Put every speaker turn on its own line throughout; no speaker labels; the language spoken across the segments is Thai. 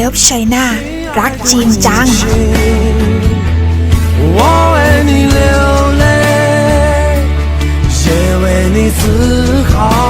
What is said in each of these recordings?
Love China รักจริงจัง
我为你流泪，也为你自豪。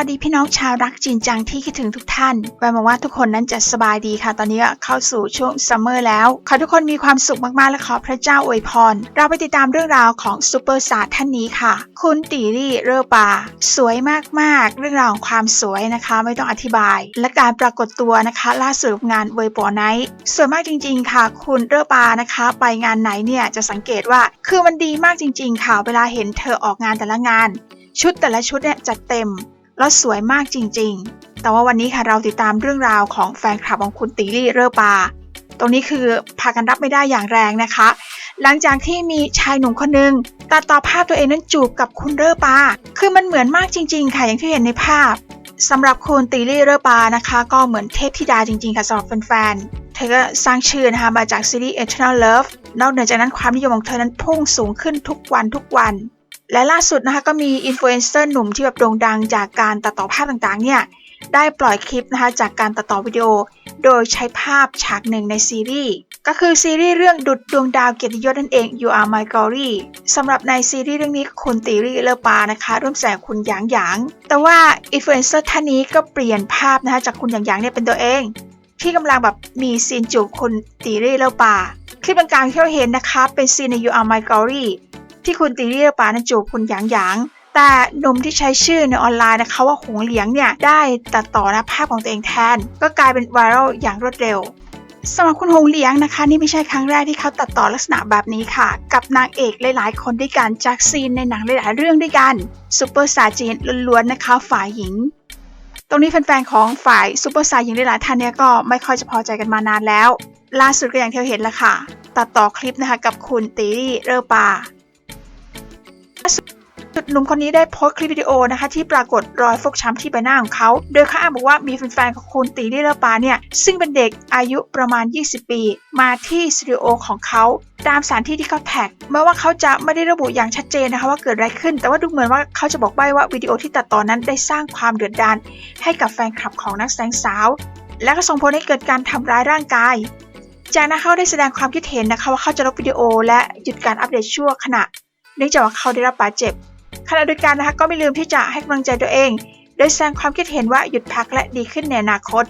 วัสดีพี่น้องชาวรักจริงจังที่คิดถึงทุกท่านหวังว่าทุกคนนั้นจะสบายดีค่ะ ตอนนี้เข้าสู่ช่วงซัมเมอร์แล้ว ขอทุกคนมีความสุขมากๆ และขอพระเจ้าอวยพร เราไปติดตามเรื่องราวของซูเปอร์สตาร์ท่านนี้ค่ะ คุณตีรี่เรอปา สวยมากๆ เรื่องราวของความสวยนะคะ ไม่ต้องอธิบาย และการปรากฏตัวนะคะ ล่าสุดงานเวยปอไนท์สวยมากจริง ๆ ค่ะ คุณเรอปานะคะ ไปงานไหนเนี่ยจะสังเกตว่าคือมันดีมากจริง ๆ ค่ะ เวลาเห็นเธอออกงานแต่ละงาน ชุดแต่ละชุดเนี่ยจัดเต็ม แล้วสวยมากจริงๆ แต่ว่าวันนี้ค่ะเราติดตามเรื่องราวของแฟนคลับของคุณตีรี่เรอปา ตรงนี้คือพากันรับไม่ได้อย่างแรงนะคะ หลังจากที่มีชายหนุ่มคนหนึ่งตัดต่อภาพตัวเองนั้นจูบกับคุณเรอปา คือมันเหมือนมากจริง ๆ ค่ะอย่างที่เห็นในภาพสำหรับคุณตีรี่เรอปานะคะ ก็เหมือนเทพธิดาจริง ๆ ค่ะสำหรับแฟนๆ เธอก็สร้างชื่อนะคะมาจากซีรีส์ Eternal Love นอกเหนือจากนั้นความนิยมของเธอนั้นพุ่งสูงขึ้นทุกวันทุกวัน และล่าสุดนะคะก็มีอินฟลูเอนเซอร์หนุ่มที่แบบโด่งดังจากการตัดต่อภาพต่างๆเนี่ยได้ปล่อยคลิปนะคะจากการตัดต่อวิดีโอ โดยใช้ภาพฉากหนึ่งในซีรีส์ก็คือซีรีส์เรื่องดุดดวงดาวเกียรติยศนั่นเอง You Are My Glory สำหรับในซีรีส์เรื่องนี้คุณตีรีเลอปานะคะร่วมแสดงคุณหยางหยาง แต่ว่าอินฟลูเอนเซอร์ท่านนี้ก็เปลี่ยนภาพนะคะจากคุณหยางหยางเนี่ยเป็นตัวเอง ที่กำลังแบบมีซีนจูบคุณตีรีเลอปาคลิปต่างๆที่เราเห็นนะคะเป็นซีนใน You Are My Glory ที่คุณตีเรียปานั้นจูบคุณหยางหยางแต่หนุ่มที่ใช้ชื่อในออนไลน์นะคะว่าหงเหลียงเนี่ยได้ตัดต่อนะภาพของตัวเองแทน ก็กลายเป็นไวรัลอย่างรวดเร็วสำหรับคุณหงเหลียงนะคะ นี่ไม่ใช่ครั้งแรกที่เขาตัดต่อลักษณะแบบนี้ค่ะ กับนางเอกหลายๆ คนด้วยกันจากซีนในหนังหลายๆเรื่องด้วยกันซูเปอร์สตาร์จีนล้วนๆนะคะฝ่ายหญิง ตรงนี้แฟนๆของฝ่ายซูเปอร์สตาร์หญิงหลายๆท่านเนี่ยก็ไม่ค่อยจะพอใจกันมานานแล้ว ล่าสุดก็อย่างที่เห็นแล้วค่ะ ตัดต่อคลิปนะคะกับคุณตีรี่เรอปา สุดหนุ่มคนนี้ได้โพสต์คลิปวิดีโอนะคะ ที่ปรากฏรอยฟกช้ำที่ใบหน้าของเขา โดยเขาอ้างบอกว่ามีแฟนๆของคุณตีด้เลอปาเนี่ย ซึ่งเป็นเด็กอายุประมาณ 20 ปี มาที่สตูดิโอของเขาตามสถานที่ที่เขาแท็กแม้ว่าเขาจะไม่ได้ระบุอย่างชัดเจนนะคะว่าเกิดอะไรขึ้น แต่ว่าดูเหมือนว่าเขาจะบอกใบ้ว่าวิดีโอที่ตัดต่อนนั้นได้สร้างความเดือดดาลให้กับแฟนคลับของนักแสดงสาว และก็ส่งผลให้เกิดการทำร้ายร่างกาย จากนั้นเขาได้แสดงความคิดเห็นนะคะว่าเขาจะลบวิดีโอและหยุดการอัปเดตชั่วขณะ เนื่องจากว่าเขาได้รับบาดเจ็บ ขณะเดียวกันนะคะก็ไม่ลืมที่จะให้กำลังใจตัวเอง โดยแสดงความคิดเห็นว่าหยุดพักและดีขึ้นในอนาคต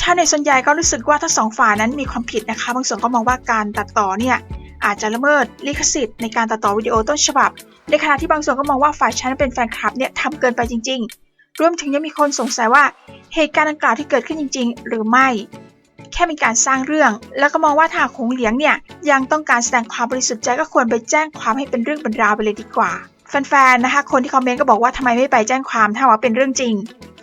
ชาวเน็ตส่วนใหญ่ก็รู้สึกว่าทั้งสองฝ่ายนั้นมีความผิดนะคะ บางส่วนก็มองว่าการตัดต่อเนี่ยอาจจะละเมิดลิขสิทธิ์ในการตัดต่อวิดีโอต้นฉบับ ในขณะที่บางส่วนก็มองว่าฝ่ายฉันเป็นแฟนคลับเนี่ยทำเกินไปจริง ๆ รวมถึงยังมีคนสงสัยว่าเหตุการณ์ดังกล่าวที่เกิดขึ้นจริง ๆ หรือไม่ แค่เป็นการสร้างเรื่อง แล้วก็มองว่าถ้าหากหงเหลียงเนี่ยยังต้องการแสดงความบริสุทธิ์ใจก็ควรไปแจ้งความให้เป็นเรื่องเป็นราวไปเลยดีกว่า แฟนๆ นะคะ คนที่คอมเมนต์ก็บอกว่าทำไมไม่ไปแจ้งความถ้าว่าเป็นเรื่องจริง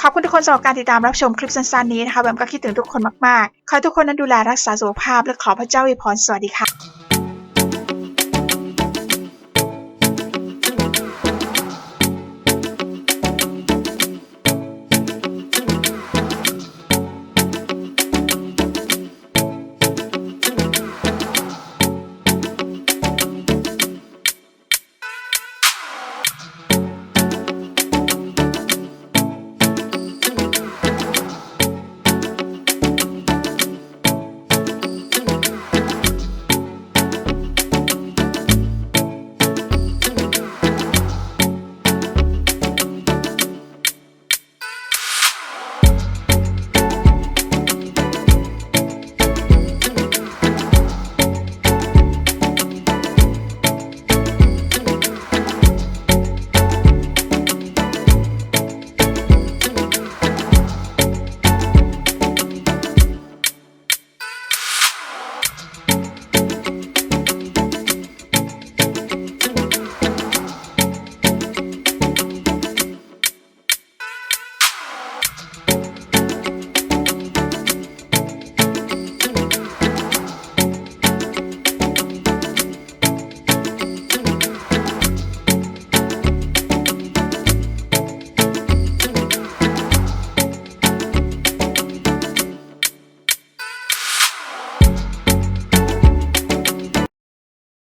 ขอบคุณทุกคนสำหรับการติดตามรับชมคลิปสั้นๆนี้นะคะแบมก็คิดถึงทุกคนมากๆ ขอให้ทุกคนนั้นดูแลรักษาสุขภาพและขอพระเจ้าอวยพรสวัสดีค่ะ